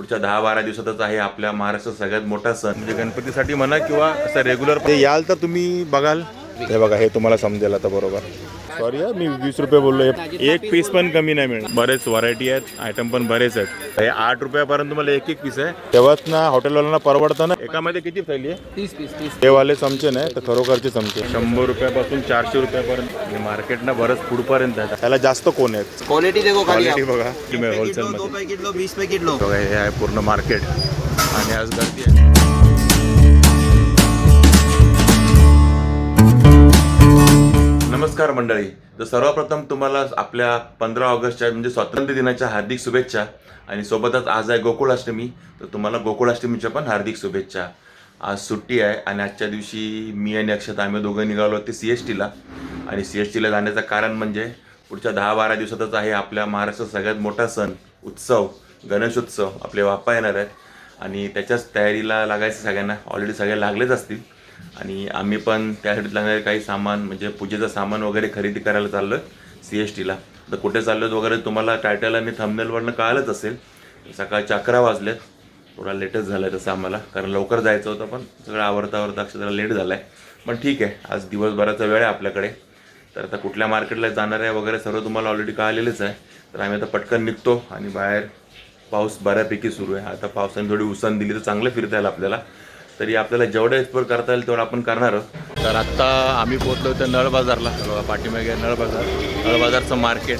पुढच्या दहा बारा दिवसातच आहे आपल्या महाराष्ट्रात सगळ्यात मोठा सण. म्हणजे गणपतीसाठी म्हणा किंवा असं रेग्युलर याल तर तुम्ही बघाल. हे बघा हे तुम्हाला समजेल आता बरोबर. सॉरी मी वीस रुपये बोललो. एक पीस पण कमी नाही मिळणार. बरेच व्हरायटी आहेत आयटम पण बरेच आहेत. हे आठ रुपयापर्यंत तुम्हाला एक एक पीस आहे. तेव्हाच ना हॉटेलवाल्यांना परवडतं ना एकामध्ये किती थैली आहे? तीस पीस तीस हे वाले चमचे नाही तर खरोखरचे चमचे. शंभर रुपयापासून चारशे रुपयापर्यंत. मार्केट ना बरंच पुढपर्यंत आहे. त्याला जास्त कोण आहेत? क्वालिटी देखो क्वालिटी. बघा. होलसेल मध्ये पैकेट लो बीस पैकेट लो बघा हे आहे पूर्ण मार्केट आणि आज गर्दी आहे. नमस्कार मंडळी. तर सर्वप्रथम तुम्हाला आपल्या पंधरा ऑगस्टच्या म्हणजे स्वातंत्र्य दिनाच्या हार्दिक शुभेच्छा आणि सोबतच आज आहे गोकुळाष्टमी. तर तुम्हाला गोकुळाष्टमीच्या पण हार्दिक शुभेच्छा. आज सुट्टी आहे आणि आजच्या दिवशी मी आणि अक्षत आम्ही दोघं निघालो होते सी एस टीला. आणि सी एस टीला जाण्याचं कारण म्हणजे पुढच्या दहा बारा दिवसातच आहे आपल्या महाराष्ट्रात सगळ्यात मोठा सण उत्सव गणेशोत्सव. आपले बाप्पा येणार आहेत. आणि त्याच्याच तयारीला लागायचं सगळ्यांना. ऑलरेडी सगळे लागलेच असतील. आणि आम्ही पण त्यासाठी लागणारे काही सामान म्हणजे पूजेचं सामान वगैरे खरेदी करायला चाललो आहे सी एस टीला तर कुठे चाललो वगैरे तुम्हाला टायटल आणि थंबनेलवरनं कळालंच असेल. सकाळचे अकरा वाजलेत. थोडा लेटच झाला आहे तसं आम्हाला कारण लवकर जायचं होतं पण सगळं आवरता आवरता अक्षराला लेट झाला आहे पण ठीक आहे आज दिवसभराचा वेळ आहे आपल्याकडे. तर आता कुठल्या मार्केटला जाणार आहे वगैरे सर्व तुम्हाला ऑलरेडी कळालेलंच आहे. तर आम्ही आता पटकन निघतो आणि बाहेर पाऊस बऱ्यापैकी सुरू आहे. आता पावसाने थोडी उसण दिली तर चांगलं फिरता येईल आपल्याला. तरी आपल्याला जेवढं एक्सप्लोर करता येईल तेवढं आपण करणार आहोत. तर आत्ता आम्ही पोहोचलो होतो नळ बाजारला. बघा पाठीमागे नळ बाजार. नळ बाजारचं मार्केट.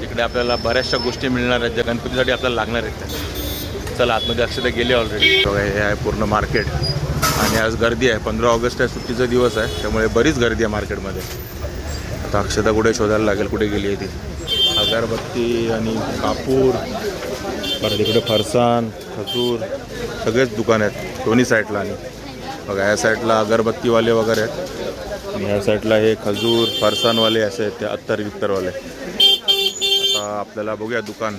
तिकडे आपल्याला बऱ्याचशा गोष्टी मिळणार आहेत ज्या गणपतीसाठी आपल्याला लागणार आहेत. त्या चला आतमध्ये अक्षता गेले ऑलरेडी बघा हे आहे पूर्ण मार्केट. आणि आज गर्दी आहे. पंधरा ऑगस्ट आहे सुट्टीचा दिवस आहे. त्यामुळे बरीच गर्दी आहे मार्केटमध्ये. आता अक्षता कुठे शोधायला लागेल कुठे गेली आहे ती? अगरबत्ती आणि कापूर. परत इकडे फरसाण खजूर. सगळेच दुकान आहेत दोन्ही साईडला आणि. बघा या साईडला अगरबत्तीवाले वगैरे आहेत. आणि ह्या साईडला हे खजूर फरसाणवाले असे आहेत ते अत्तर वित्तरवाले. आता आपल्याला बघूया दुकान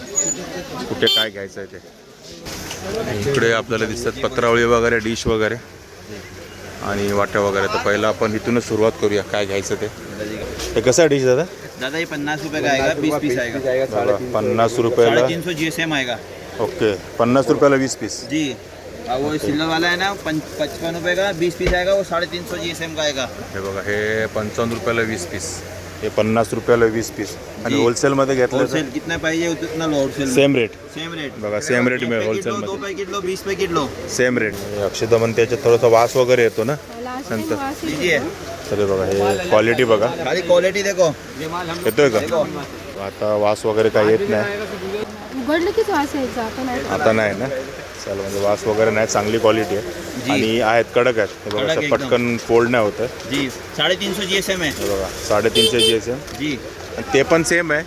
कुठे काय घ्यायचं आहे ते. इकडे आपल्याला दिसतात पत्रावळी वगैरे डिश वगैरे. आणि वाट्या वगैरे. तर पहिला आपण इथूनच सुरुवात करूया काय घ्यायचं ते. हे कसं आहे डिश दादा? दादा ये पन्नास रुपए का आएगा बीस पीस आएगा बघा, पन्नास रुपयाला तीन सौ जी एस एम आएगा ओके पन्नास रुपयाला वीस पीस. जी. और वो सिल्वर वाला है ना पचपन रुपए का बीस पीस आएगा वो साढ़े तीन सौ जी एस एम का आएगा। हे बघा हे पंचावन्न रुपयाला वीस पीस. हे पन्नास रुपयाला वीस पीस. आणि जी. होलसेलमध्ये घेतलं होलसेल कितना पाइए उतना low wholesale same rate same rate बघा सेम रेट मिळेल पैकेट लो होलसेलमध्ये दो पैकेट लो बीस पैकेट लो. सेम रेट अक्षदा म्हणते याच्यात थोडासा वास वगैरे येतो ना? नंतर. लीजिए तरी बघा हे क्वालिटी बघा. खाली क्वालिटी देखो. येतोय का? आता वास वगैरे काही येत नाही. उघडलं कीच वास यायचा? आता नाही. आता नाही ना. चल म्हणजे वास वगैरे नाही चांगली क्वालिटी आहे. जी. आणि आहेत कडक आहेत. हे बघा कडक असं एकदम. पटकन फोल्ड नाही होतं जी साढ़े तीन सौ जी एस एम है हे बघा साडेतीनशे जी एस एम जी. ते पण सेम आहे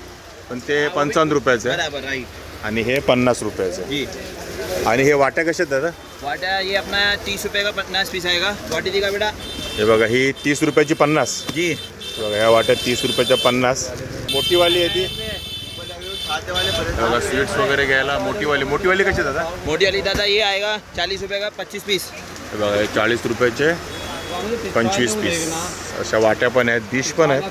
पण ते पंचावन्न रुपयाचं आहे. बराबर राइट आणि हे पन्नास रुपयाचं जी. आहे आणि हे वाट्या कशा आहेत दादा? वाटा ये अपना तीस रुपए का पचास पीस आएगा वाटी दी का बेटा? हे बघा ही तीस रुपयाची पन्नास. जी. हे बघा ह्या वाट्यात तीस रुपयाच्या पन्नास. मोठीवाली आहे ती. हे बघा स्वीट्स वगैरे घ्यायला. मोठीवाली मोठीवाली कशी आहे दादा? मोटी वाली दादा ये आएगा चालीस रुपए का पच्चीस पीस. हे बघा हे चाळीस रुपयाचे. पंचवीस पीस. अशा वाट्या पण आहेत डिश पण आहेत.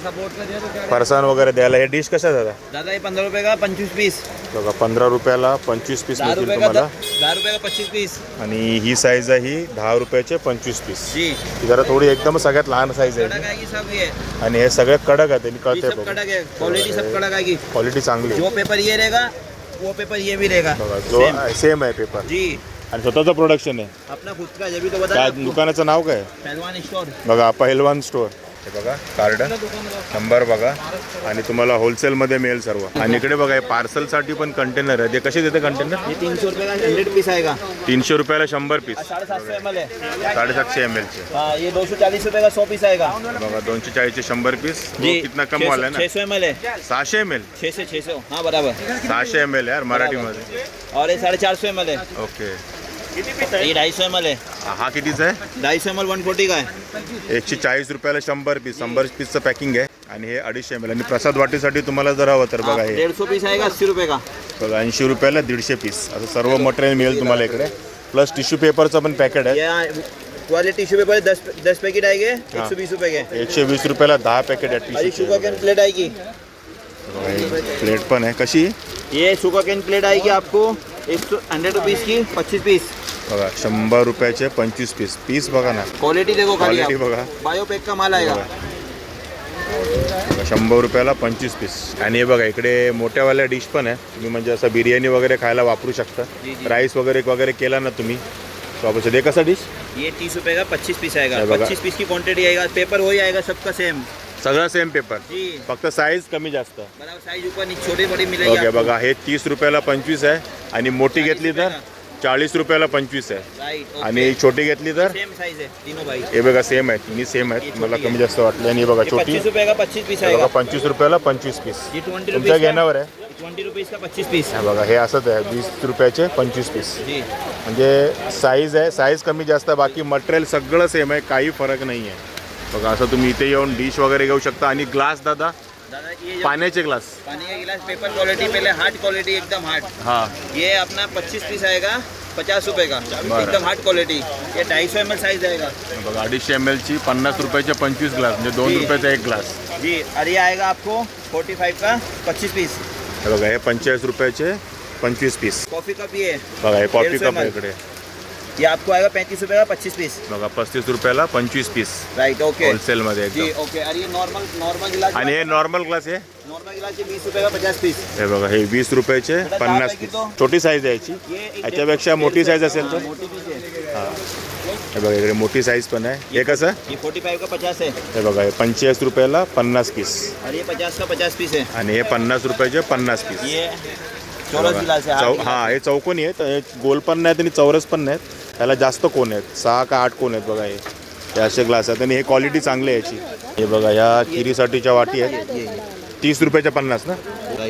फरसाण वगैरे द्यायला हे डिश कशा आहे? दादा दादा ये पंद्रह रुपए का पंचवीस पीस? बघा पंधरा रुपयाला पंचवीस पीस मिळतील तुम्हाला. दहा का पच्चीस पीस? आणि ही साईज आहे ही दहा रुपयाचे पंचवीस पीस. ही जरा थोडी एकदम सगळ्यात लहान साईज आहे आणि हे सगळे कडक आहेत कळते है क्वालिटी सब कड़क आएगी क्वालिटी चांगली जो पेपर ये रहेगा वो पेपर ये भी रहेगा. जो. सेम आहे पेपर जी. आणि स्वतःचं प्रोडक्शन आहे. अपना खुद का जब भी तो बता काय आपको। दुकानाचं नाव काय? आहे? पहलवान स्टोर बघा पहिलवान स्टोअर हे बघा कार्ड नंबर बघा. आणि तुम्हाला होलसेलमध्ये मिळेल सर्व. आणि इकडे बघा हे पार्सलसाठी पण कंटेनर आहे ते कसे देते कंटेनर ये तीन सौ रुपए का हंड्रेड पीस आएगा तीनशे रुपयाला शंभर पीस साढ़े सात सौ एम एल है साडेसातशे एम एलचे हाँ ये दो सौ चालीस रुपए का? सौ पीस आएगा बघा दोनशे चाळीसचे शंभर पीस कितना कम वाला आहे छः सौ एम एल है ना सहाशे एम एल छः से छः सौ. हाँ बराबर. सहाशे एम एल यार मराठीमध्ये. और ये साढ़े चार सौ एम एल है ओके ढाई सौ एम एल है हा कितीचा आहे? सौ एम एल वन फोर्टी का है एकशे चाळीस रुपयाला शंभर पीस शंभर पीसचं पॅकिंग आहे. आणि हे अडीचशे एम एल आणि प्रसाद वाटीसाठी तुम्हाला जर हवं तर बघा हे सौ पीस आएगा अस्सी रुपए का? बघा ऐंशी रुपयाला दीडशे पीस असं सर्व मटेरियल मिळेल तुम्हाला इकडे. प्लस टिश्यू पेपरचं पण पॅकेट आहे. वाले टिश्यू पेपर दस दस पैकेट आएंगे एक सौ बीस रुपए के? एकशे वीस रुपयाला दहा पॅकेट आहे ये टिश्यू शुगर कैन प्लेट आएगी प्लेट पण आहे. कशी? ये शुगर कैन प्लेट आएगी आपको? एक सौ हंड्रेड रुपीज़ की पच्चीस पीस बघा शंभर रुपयाचे पंचवीस पीस पीस बघा ना. क्वालिटी देखो खाली क्वालिटी बघा. बायोपेक का माल आएगा. बघा, शंभर रुपयाला पंचवीस पीस आणि हे बघा इकडे मोठ्यावाल्या डिश पण आहे. तुम्ही म्हणजे असं बिर्याणी वगैरे खायला वापरू शकता. जी, जी. राईस वगैरे वगैरे केला ना तुम्ही तो आपण हे कसा डिश ये तीस रुपए का पच्चीस पीस आएगा. बघा. पच्चीस पीस की क्वांटिटी आएगा. पेपर वही आएगा सबका सेम सगळं सेम पेपर जी. फक्त साईज कमी जास्त. बराबर साइज ऊपर नीचे छोटी बड़ी मिलेगी ओके आपको। बघा हे तीस रुपयाला पंचवीस आहे. आणि मोठी घेतली तर? चाळीस रुपयाला पंचवीस आहे. आणि छोटी घेतली तर? सेम साइज है हे बघा सेम आहेत मी सेम आहेत मला आहे. कमी जास्त वाटले आणि बघा छोटी. बघा पंचवीस रुपयाला पंचवीस पीस तुमच्या घेण्यावर आहे? ट्वेंटी रुपीज का पच्चीस पीस हे बघा हे असंच आहे. वीस रुपयाचे पंचवीस पीस जी. म्हणजे साईज आहे. साईज कमी जास्त आहे. बाकी मटेरियल सगळं सेम आहे. काही फरक नाही आहे बघा असं तुम्ही इथे येऊन डिश वगैरे घेऊ शकता. आणि ग्लास दादा दादा ये जो पाण्याचे ग्लास. पानी का गिलास पेपर क्वालिटी पहले हार्ड क्वालिटी एकदम हार्ड हा. ये अपना पच्चीस पीस आएगा पचास रुपए का. एकदम हार्ड क्वालिटी ये ढाई सौ एम साइज आएगा. हे बघा अडीचशे एम ची पन्नास रुपयाचे पंचवीस ग्लास म्हणजे दोन जी. रुपयाचा एक ग्लास. जी और ये आएगा आपको फोर्टी फाइव का पच्चीस पीस हे बघा हे पंचेचाळीस रुपयाचे पंचवीस पीस कॉफी कप ये. है बघा हे कॉफी कप आहे ml. इकडे. ये आपको आएगा पैंतीस रुपए का पच्चीस पीस। बघा पस्तीस रुपयाला पंचवीस पीस। राइट ओके होलसेलमध्ये जी एकदम. ओके और नॉर्मल नॉर्मल गिलास आणि हे नॉर्मल ग्लास आहे नॉर्मल गिलास ये बीस रुपए का पचास पीस. हे बघा हे वीस रुपयाचे बेटा, पन्नास दहा पीस. पैकी छोटी साईज आहे याची. ये एक याच्यापेक्षा मोठी साईज असेल तर हाँ, मोटी पीस है हा. हे बघा इकडे मोठी साईज पण आहे. हे कसं? ये फोर्टी फाइव का पचास है हे बघा हे पंचेचाळीस रुपयाला पन्नास पीस. और ये पचास का पचास पीस है आणि हे पन्नास रुपयाचे पन्नास पीस. ये चौरस है चौ हा हे चौकोनी आहेत. हे गोल पण नाहीत आणि चौरस पण नाहीत. त्याला जास्त कोण आहेत? सहा का आठ कोण आहेत बघा हे. हे असे ग्लास आहेत आणि हे क्वालिटी चांगली आहे याची. हे बघा ह्या खिरीसाठीच्या वाटी आहेत. तीस रुपयाच्या पन्नास ना.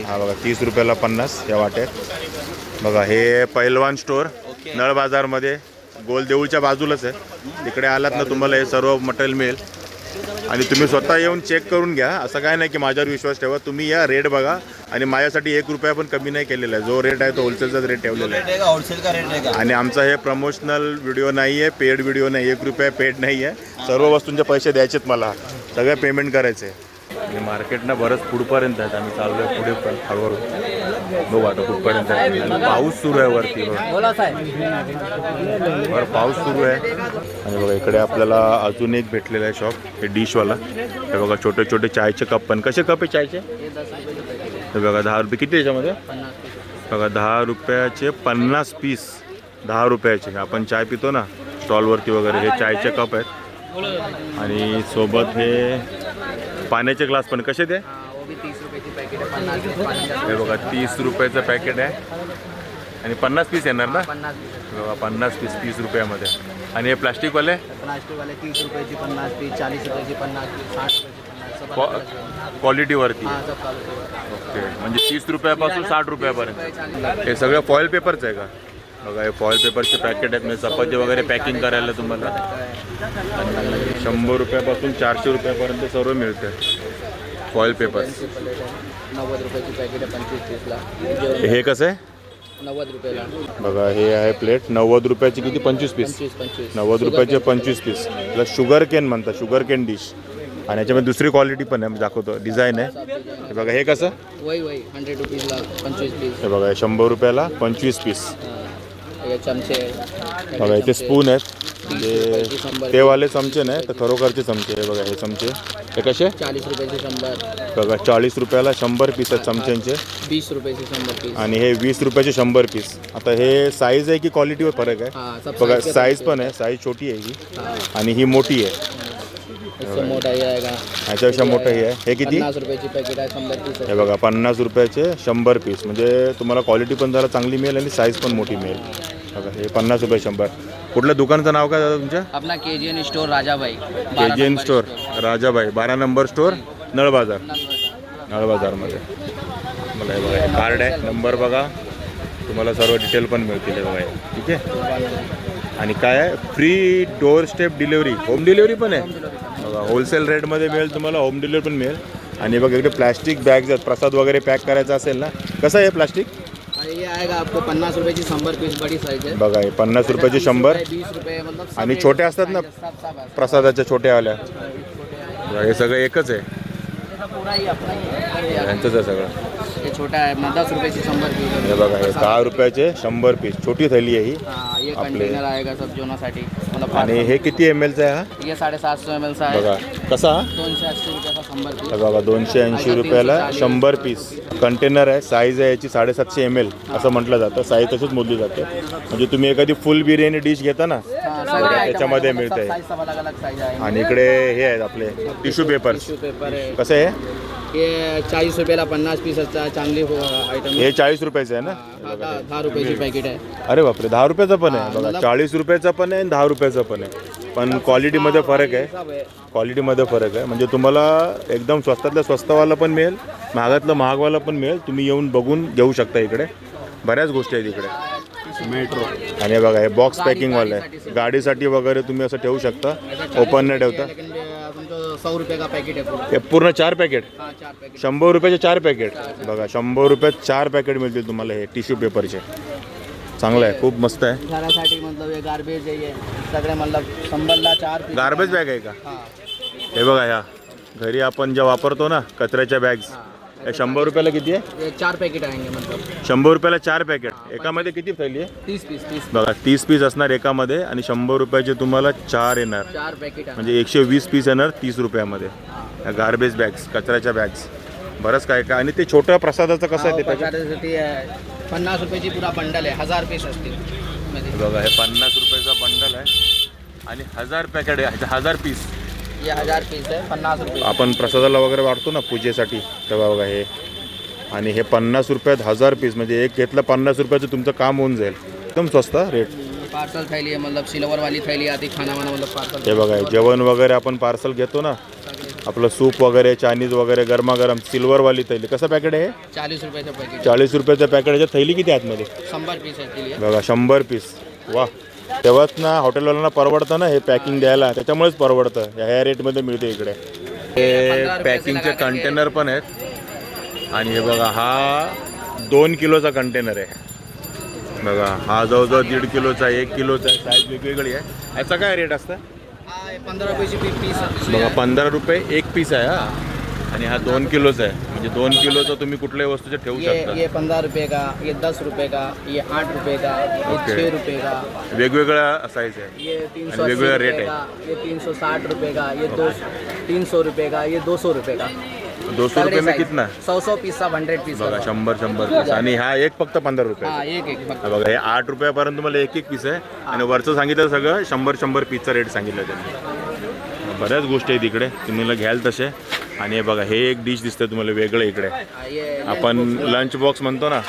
हा बघा तीस रुपयाला पन्नास या वाट्या आहेत. बघा हे पैलवान स्टोअर. नळ बाजारमध्ये गोल देऊळच्या बाजूलाच आहे. तिकडे आलात ना तुम्हाला हे सर्व मटेरियल मिळेल. आणि तुम्ही स्वतः येऊन चेक करून घ्या. असं काय नाही की माझ्यावर विश्वास ठेवा. तुम्ही या रेट बघा. आणि माझ्यासाठी एक रुपया पण कमी नाही केलेला आहे. जो रेट आहे तो होलसेलचाच रेट ठेवलेला आहे. रेट रहेगा होलसेल का रेट रहेगा आणि आमचा हे प्रमोशनल व्हिडिओ नाही आहे पेड व्हिडिओ नाही एक रुपया पेड नाही आहे सर्व वस्तूंचे पैसे द्यायचेत मला. सगळे पेमेंट करायचे. आणि मार्केटनं बरंच पुढपर्यंत आहेत आम्ही चाललो आहे पुढे पण हळूहळू. बघू आता कुठपर्यंत पाऊस सुरू आहे वरती बघ. वर पाऊस सुरू आहे. आणि बघा इकडे आपल्याला अजून एक भेटलेला आहे शॉप हे डिशवाला. हे बघा छोटे छोटे चायचे कप पण. कसे कप आहे चायचे? हे बघा दहा रुपये किती याच्यामध्ये? बघा दहा रुपयाचे पन्नास पीस दहा रुपयाचे. आपण चाय पितो ना स्टॉलवरती वगैरे हे चायचे कप आहेत. आणि सोबत हे पाण्याचे ग्लास पण. कसे ते? पैकेट है पन्नास पीस हे बघा तीस रुपयाचं पॅकेट आहे. आणि पन्नास पीस येणार ना? पन्नास पीस. बघा पन्नास पीस तीस रुपयामध्ये. आणि हे प्लास्टिकवाले? प्लास्टिक वाले तीस रुपए की पन्नास पीस चालीस रुपए की पन्नास पीस साठ रुपए की पन्नास सब अलग अलग। क्वालिटीवरती हाँ सब ओके. म्हणजे तीस रुपयापासून साठ रुपयापर्यंत. हे सगळं फॉईल पेपरचं आहे का? बघा हे फॉईल पेपरचे पॅकेट आहेत. म्हणजे चपाती वगैरे पॅकिंग करायला तुम्हाला. आणि शंभर रुपयापासून चारशे रुपयापर्यंत सर्व मिळते. फॉईल पेपर प्लेट है नव्वद रुपए की पैकेट है पंचवीस पीसला हे कसं आहे? नव्वद रुपयाला. बघा हे आहे प्लेट नव्वद रुपयाची किती? पंचवीस पीस नव्वद रुपयाचे पंचवीस पीस त्याला शुगर केन म्हणतात शुगर केन डिश आणि याच्यामध्ये दुसरी क्वालिटी पण आहे दाखवतो. डिझाईन आहे. हे बघा हे कसं? वही वही. हंड्रेड रुपीजला पंचवीस पीस हे बघा शंभर रुपयाला पंचवीस पीस चमचे. बघा इथे स्पून आहेत. म्हणजे रुपयाची ते वाले चमचे नाही तर खरोखरचे चमचे हे बघा हे चमचे. हे कसे? चालीस रुपये से शंभर. बघा चाळीस रुपयाला शंभर पीस आहेत चमच्यांचे. बीस रुपये से शंभर पीस आणि हे वीस रुपयाचे शंभर पीस आता हे साईज आहे की क्वालिटीवर फरक आहे? सब बघा size साईज पण आहे साईज छोटी आहे ही. आणि ही मोठी आहे. इससे ह्याच्यापेक्षा मोठं हे आहे. हे किती? पन्नास रुपयाची पॅकेट आहे शंभर पीस हे बघा पन्नास रुपयाचे शंभर पीस म्हणजे तुम्हाला क्वालिटी पण जरा चांगली मिळेल आणि साईज पण मोठी मिळेल. बघा हे पन्नास रुपये शंभर. कुठल्या दुकानाचं नाव काय दादा तुमच्या? अपना K G N store Rajabai K G N store Rajabai बारा नंबर स्टोर नळ बाजार नळ बाजारमध्ये मला हे बघा कार्ड आहे नंबर बघा. तुम्हाला सर्व डिटेल पण मिळतील हे बघा हे. ठीक आहे? आणि काय आहे? Free door step delivery home delivery पण आहे. बघा होलसेल रेटमध्ये मिळेल तुम्हाला होम डिलेवरी पण मिळेल. आणि बघा इकडे प्लॅस्टिक बॅग्स आहेत. प्रसाद वगैरे पॅक करायचा असेल ना. कसं आहे प्लास्टिक ये आएगा आपको पन्नास रुपए की शंभर पीस बड़ी साइज बघा हे पन्नास रुपयाचे शंभर बीस रुपए मतलब सब आणि छोटे असतात ना प्रसादाच्या छोट्यावाल्या छोटे हैं। बघा, हे सगळं एकच आहे. पूरा ही अपना ही है यांचंच आहे सगळं. ये छोटा है अपना दस रुपये से शंभर हे पीस बघा हे दहा रुपयाचे शंभर पीस छोटी थैली आहे ही. हाँ आपले- कंटेनर आएगा सब जेवणासाठी? आणि. हे किती एम एलचा आहे हा? ये साडेसात सौ एम एलचा आहे. बघा कसा हा? दोनशे ऐंशी रुपयाचा शंभर हे पीस बघा दोनशे ऐंशी रुपयाला शंभर पीस कंटेनर आहे साईज आहे याची साडेसातशे एम एल असं म्हटलं जातं. साईज तशीच मोजली जाते. म्हणजे तुम्ही एखादी फुल बिर्याणी डिश घेता ना हाँ, सगळे item त्याच्यामध्ये आहे. सब मिळतंय. size सब अलग अलग साइज आहे. आणि इकडे हे आहेत आपले टिश्यू पेपर टिश्यू पेपर आहे. कसं आहे? ये चाळीस रुपयाला पन्नास पीस असतात चांगली आयटम हे चाळीस रुपयाचं आहे ना? दहा दहा रुपयाची पॅकेट आहे. अरे बापरे दहा रुपयाचं पण आहे. बघा चाळीस रुपयाचं पण आहे आणि दहा रुपयाचं पण आहे. पण क्वालिटीमध्ये फरक आहे. क्वालिटीमध्ये फरक आहे. म्हणजे तुम्हाला एकदम स्वस्तातल्या स्वस्तवाला पण मिळेल महागातलं महागवाला पण मिळेल. तुम्ही येऊन बघून घेऊ शकता इकडे. बऱ्याच गोष्टी आहेत इकडे. मेट्रो आणि हे बघा हे बॉक्स पॅकिंगवालं आहे गाडीसाठी. वगैरे तुम्ही असं ठेवू शकता. ओपन न ठेवता. सौ रुपये का पॅकेट आहे पूरा? हे पूर्ण चार पॅकेट? हा चार पॅकेट। शंभर रुपयाचे चार पॅकेट। बघा शंभर रुपयात चार पॅकेट मिळतील तुम्हाला हे टिश्यू पेपरचे. चांगलं आहे खूप मस्त आहे. घरासाठी मतलब हे गार्बेज आहे हे सगळे मतलब शंभरला चार. गार्बेज बॅग आहे का? हा। हे बघा ह्या. घरी आपण ज्या वापरतो ना कचऱ्याच्या बॅग्स हे शंभर रुपयाला किती आहे? ये चार पॅकेट आएंगे मतलब. शंभर रुपयाला चार पॅकेट एकामध्ये किती थैली आहे? तीस पीस तीस बघा तीस पीस असणार एकामध्ये आणि शंभर रुपयाचे तुम्हाला चार येणार. चार पॅकेट आहे म्हणजे एकशे वीस पीस येणार तीस रुपयामध्ये. या गार्बेज बॅग्स कचऱ्याच्या बॅग्स बरंच काय काय. आणि ते छोट्या प्रसादाचं कसं आहे ते पॅकेट आहे पन्नास रुपयाची पुरा बंडल आहे. हजार पीस असतील. मध्ये बघा हे पन्नास रुपयाचा बंडल आहे. आणि हजार पॅकेट आहे हजार पीस हजार पीस आहे पन्नास रुपये। आपण प्रसादाला वगैरे वाटतो ना पूजेसाठी. तेव्हा बघा हे. आणि हे पन्नास रुपयात हजार पीस म्हणजे एक घेतलं पन्नास रुपयाचं तुमचं काम होऊन जाईल. एकदम स्वस्त रेट पार्सल थैली है मतलब सिल्वर वाली थैली आती खाना वाना मतलब पार्सल हे बघा हे जेवण वगैरे आपण पार्सल घेतो ना. आपलं सूप वगैरे चायनीज वगैरे गरमागरम सिल्वरवाली थैली. कसं पॅकेट आहे हे? चालीस रुपयाचं पॅकेट चाळीस रुपयाचं पॅकेट आहे. थैली किती आहे आतमध्ये? शंभर पीस आहे बघा शंभर पीस वा तेव्हाच ना हॉटेलवाल्यांना परवडतं ना हे पॅकिंग द्यायला. त्याच्यामुळेच परवडतं. ह्या रेटमध्ये मिळते इकडे. हे पॅकिंगचे कंटेनर पण आहेत. आणि हे बघा हा दोन किलोचा कंटेनर आहे. बघा हा जवळजवळ दीड किलोचा आहे, एक किलोचा आहे साईज वेगवेगळी आहे. याचा काय रेट असतं? हा पंधरा रुपयाची पी पीस बघा पंधरा रुपये एक पीस आहे हा. आणि हा दोन किलोचा आहे. म्हणजे दोन किलोचा तुम्ही कुठल्याही वस्तूचे ठेवू ये शकता. ये पंद्रह रुपये का ये दस रुपये का ये आठ रुपये का ये ओके. छः रुपये का. वेगवेगळा साईज आहे. ये तीन सौ वेगवेगळा रेट का ये तीन सौ साठ रुपये का ये दो तीन सौ रुपये का ये दो सौ रुपये का. दो सौ रुपये में कितना? सौ सौ पीस सब हंड्रेड पीस बघा शंभर शंभर पीस. आणि हा एक फक्त पंधरा रुपये. हाँ एक एक फक्त. हा बघा हे आठ रुपयापर्यंत तुम्हाला एक एक पीस आहे. आणि वरचं सांगितलं सगळं शंभर शंभर पीसचा रेट सांगितलं त्यांनी. बऱ्याच गोष्टी आहेत इकडे. तुम्हाला घ्याल तसे. आणि हे बघा हे एक डिश दिसतं तुम्हाला वेगळं इकडे. आपण लंच बॉक्स म्हणतो ना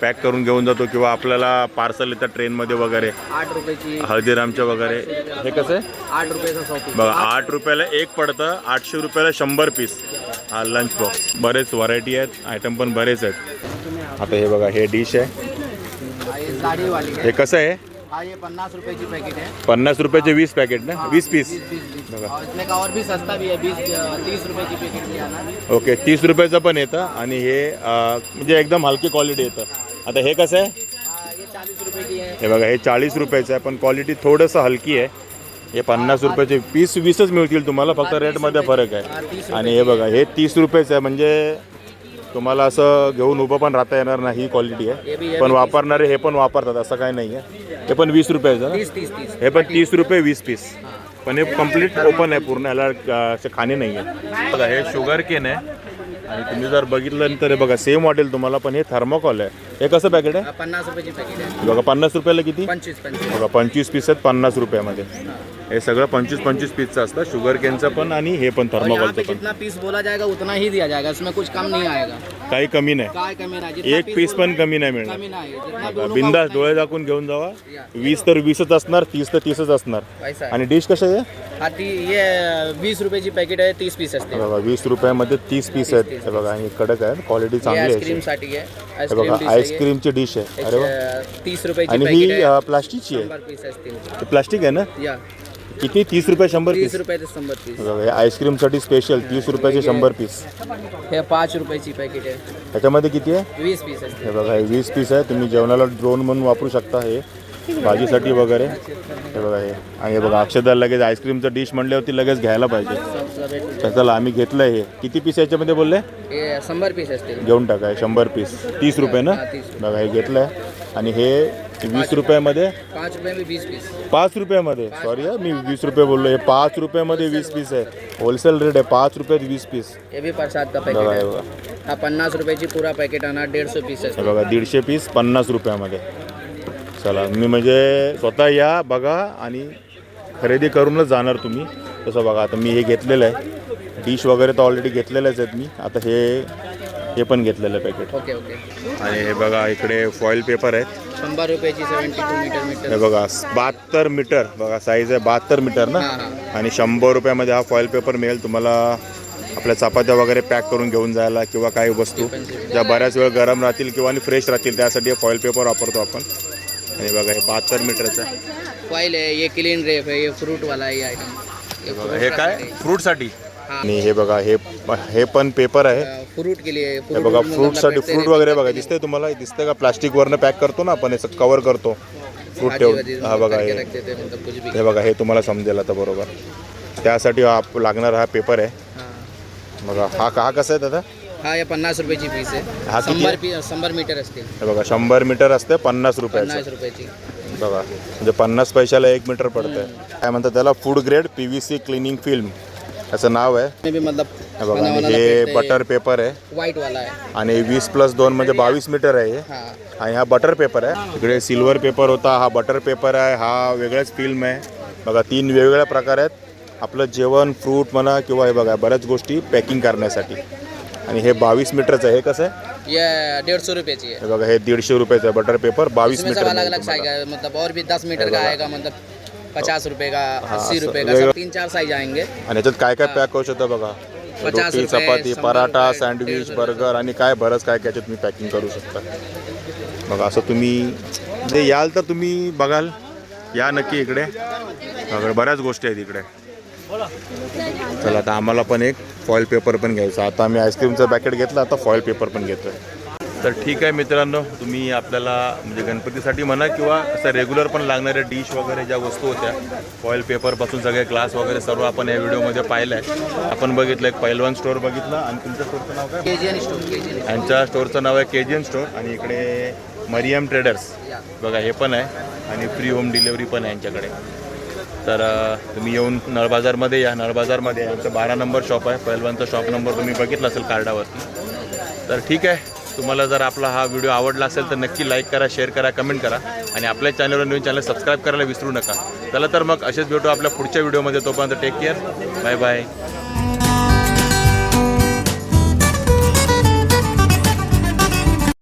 पॅक करून घेऊन जातो किंवा आपल्याला पार्सल येतात ट्रेनमध्ये वगैरे. आठ रुपयाची. हळदीरामच्या वगैरे. हे कसं? आहे आठ पीस बघा आठ रुपयाला एक पडतं आठशे रुपयाला शंभर पीस हा लंच बॉक्स बरेच व्हरायटी आहेत आयटम पण बरेच आहेत. आता हे बघा हे डिश आहे. हे कसं आहे? हाँ ये पन्नास रुपये की पैकेट है। पन्नास रुपयाचे वीस पॅकेट ना? वीस पीस बीस बीस बीस। बघा. और इसमें का और भी सस्ता भी है बीस तीस रुपए की पैकेट भी आना ओके तीस रुपयाचं पण येतं आणि हे अं, म्हणजे एकदम हलकी क्वालिटी येतं. आता हे कसं आहे? हाँ, ये चालीस रुपए की है। हे बघा हे चाळीस रुपयाचं आहे पण क्वालिटी थोडंसं हलकी आहे. हे पन्नास रुपयाचे पीस वीसच मिळतील तुम्हाला फक्त रेटमध्ये फरक आहे. आणि हे बघा हे. तीस रुपयाचं आहे म्हणजे तुम्हाला असं घेऊन उभं पण राहता येणार नाही ही क्वालिटी आहे. पण वापरणारे हे पण वापरतात असं काही नाही आहे. हे पण वीस रुपयाचं हे? पण तीस रुपये वीस पीस. पण हे कंप्लीट ओपन आहे पूर्ण याला खाणे नाही आहे बघा हे शुगर केन आहे. आणि तुम्ही जर बघितलं तर हे बघा सेम वाटेल तुम्हाला पण हे थर्मोकॉल आहे. हे कसं पॅकेट आहे? पन्नास रुपए की पैकेट है बघा पन्नास रुपयाला किती? बघा पंचवीस पीस आहेत पन्नास रुपयामध्ये. हे सगळं पंचवीस पंचवीस पीसचं असतं. शुगर केनचं पण आणि हे पण थर्मोकॉलचं पण. जितना पीस बोला जाएगा उतना ही दिया जाएगा। इसमें कुछ कम नहीं आएगा। काही कमी नाही. काय कमी नाही. जितना एक पीस पण बोला- कमी नाही मिळणार. कमी नाही. जितना बघा, दोनों बिंदास डोळे दाखवून घेऊन जावा. वीस तर वीसच असणार तीस तर तीसच असणार. है आणि डिश कशा आहे? हाँ ती ये बीस रुपये की पैकेट है तीस पीस असते बघा वीस रुपयामध्ये तीस पीस आहेत. हे बघा आणि कडक आहे क्वालिटी चांगली आहे आईस्क्रीम याची. साठी है हे आईस्क्रीम बघा है. आईस्क्रीमची डिश आहे. अरे वा. याचे तीस रुपयाची आणि पैकेट ही आहे. अं, प्लास्टिकची आहे. शंभर पीस असतील. हे प्लास्टिक आहे ना? या. किती? तीस रुपये शंभर तीस पीस. रुपये ते शंभर पीस. आईस्क्रीमसाठी स्पेशल तीस रुपयाचे शंभर पीस. हे पाच रुपयाची पॅकेट आहे. ह्याच्यामध्ये किती आहे? वीस पीस असते हे बघा हे वीस पीस आहे. तुम्ही जेवणाला ड्रोन म्हणून वापरू शकता हे. भाजीसाठी वगैरे. हे बघा हे. आणि हे बघा अक्षदा लगेच आईस्क्रीमचं डिश म्हणल्यावरती लगेच घ्यायला पाहिजे. तर चला आम्ही घेतलं हे. किती पीस याच्यामध्ये बोलले? हे शंभर पीस असतील. घेऊन टाका हे शंभर पीस. तीस रुपये ना? हा, 30 बघा हे घेतलं आहे आणि हे वीस रुपयामध्ये? पाच रुपये पीस पाच रुपयामध्ये? सॉरी मी वीस रुपये बोललो. हे पाच रुपयामध्ये वीस पीस आहे. होलसेल रेट आहे पाच रुपयात वीस पीस हे भी प्रसाद का बघा हे पैकेट बघा. आहे हा पन्नास रुपयाची पुरा पॅकेट आणा दीडशे पीस हे असते बघा दीडशे पीस पन्नास रुपयामध्ये. चला मी म्हणजे स्वतः या बघा आणि खरेदी करूनच जाणार तुम्ही. तसं बघा आता मी हे घेतलेलं आहे. डिश वगैरे तर ऑलरेडी घेतलेलेच आहेत मी. आता हे हे पण घेतलेलं आहे पॅकेट ओके ओके. आणि हे बघा इकडे फॉईल पेपर आहेत. शंभर रुपयाची सेवन्टी टू मीटर हे मीटर बघा बहात्तर मीटर बघा साईज आहे बहात्तर मीटर ना? हां हां. आणि शंभर रुपयामध्ये हा फॉईल पेपर मिळेल. तुम्हाला आपल्या चपात्या वगैरे पॅक करून घेऊन जायला किंवा काही वस्तू ज्या बऱ्याच वेळ गरम राहतील किंवा आणि फ्रेश राहतील त्यासाठी हे फॉईल पेपर वापरतो आपण. आणि बघा हे बहात्तर मीटरचं आहे. फाइल है ये क्लीन रेप है ये वाला है बघा, fruit हे काय? है। फ्रूटसाठी हाँ आणि हे बघा हे हे पण पेपर आहे. फ्रूट के लिए हे बघा फ्रूटसाठी फ्रूट वगैरे। बघा दिसतंय तुम्हाला? दिसतंय का? प्लास्टिकवरनं पॅक करतो ना आपण हे कवर करतो. फ्रूट ठेवून. हा बघा हे. हे बघा हे तुम्हाला समजेल आता बरोबर. त्यासाठी हा आप- लागणारा हा पेपर आहे. हाँ. बघा हा हा कसा आहे दादा? हाँ ये पन्नास रुपयाची पीस हा आहे किती शंभर आहे? पी शंभर मीटर असतील. हे बघा शंभर मीटर असते पन्नास रुपयाचं. पन्नास रुपयाची. बघा म्हणजे पन्नास पैशाला एक मीटर पडतंय. काय म्हणतात त्याला? Food grade P V C cleaning film असं नाव आहे. में भी मतलब हे बघा आणि हे बटर पेपर आहे. व्हाइट वाला है आणि वीस प्लस दोन म्हणजे बावीस मीटर आहे हे. हाँ. आणि हा बटर पेपर आहे. इकडे सिल्वर पेपर होता हा बटर पेपर आहे हा वेगळाच फिल्म आहे. बघा तीन वेगवेगळ्या प्रकार आहेत. आपलं जेवण फ्रूट म्हणा किंवा हे बघा बऱ्याच गोष्टी पॅकिंग करण्यासाठी. आणि हे बावीस मीटरचं आहे. हे कसं आहे? ये डेढ़ सौ रुपये की है हे बघा हे दीडशे रुपयाचं आहे बटर पेपर बावीस इसमें सब मीटर अलग मिळेल अलग साइज तुम्हाला. का मतलब और भी दस मीटर का आएगा मतलब पचास रुपए का अस्सी असं रुपए का तीन चार साइज आएंगे। आणि याच्यात काय काय पॅक करू शकतो बघा? पचास रोटी रुपये, चपाती पराठा रुपये, सँडविच बर्गर आणि काय बरंच काय काय याच्यात तुम्ही पॅकिंग करू शकता. बघा असं तुम्ही म्हणजे याल तर तुम्ही बघाल. या नक्की इकडे. बऱ्याच गोष्टी आहेत इकडे. चला आता आम्हाला पण एक फॉईल पेपर पण घ्यायचा. आता आम्ही आईस्क्रीमचं पॅकेट घेतलं आता फॉईल पेपर पण घेतोय. तर ठीक आहे मित्रांनो तुम्ही आपल्याला म्हणजे गणपतीसाठी म्हणा किंवा असं रेग्युलर पण लागणाऱ्या डिश वगैरे ज्या वस्तू होत्या फॉईल पेपरपासून सगळे ग्लास वगैरे सर्व आपण या व्हिडिओमध्ये पाहिलं आहे आपण बघितलं एक पैलवान स्टोअर बघितलं आणि तुमच्या स्टोअरचं नाव काय? के जी एन जी यांच्या स्टोअरचं नाव आहे के जी एन स्टोअर आणि इकडे मरियम ट्रेडर्स बघा हे पण आहे आणि फ्री होम डिलेवरी पण आहे यांच्याकडे. तर तुम्ही येऊन नळबाजारमध्ये या. नळबाजारमध्ये यांचं बारा नंबर शॉप आहे. पहिलवानचा शॉप नंबर तुम्ही बघितला असेल कार्डावरती. तर ठीक आहे. तुम्हाला जर आपला हा व्हिडिओ आवडला असेल तर नक्की लाईक करा शेअर करा कमेंट करा. आणि आपल्या चॅनलवर नवीन चॅनल सबस्क्राईब करायला विसरू नका. चला तर मग असेच भेटू आपल्या पुढच्या व्हिडिओमध्ये तोपर्यंत टेक केअर बाय बाय